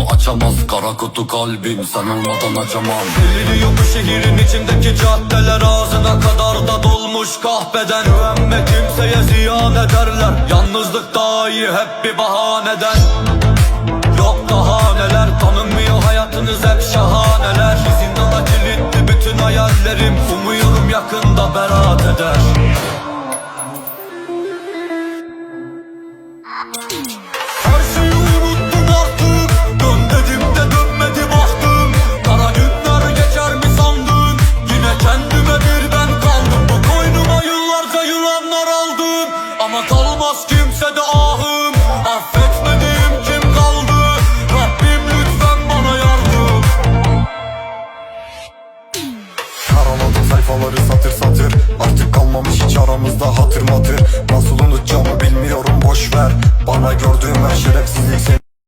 Kapımı açamaz kara kutu kalbim Sen olmadan acamam Deliriyor bu şehrin içimdeki caddeler Ağzına kadar da dolmuş kahveden Güvenme kimseye ziyan ederler Yalnızlık daha iyi hep bir bahaneden. Yok daha neler tanınmıyor hayatınız hep şahaneler. Zindana kilitli bütün hayallerim Umuyorum yakında beraat eder. Ama kalmaz kimse de ahım. Affetmediğim kim kaldı? Rabbim lütfen bana yardım. Karaladım sayfaları satır satır. Artık kalmamış hiç aramızda hatır matır. Nasıl unutacağımı bilmiyorum boş ver. Bana gördüğüm her şerefsizlik seni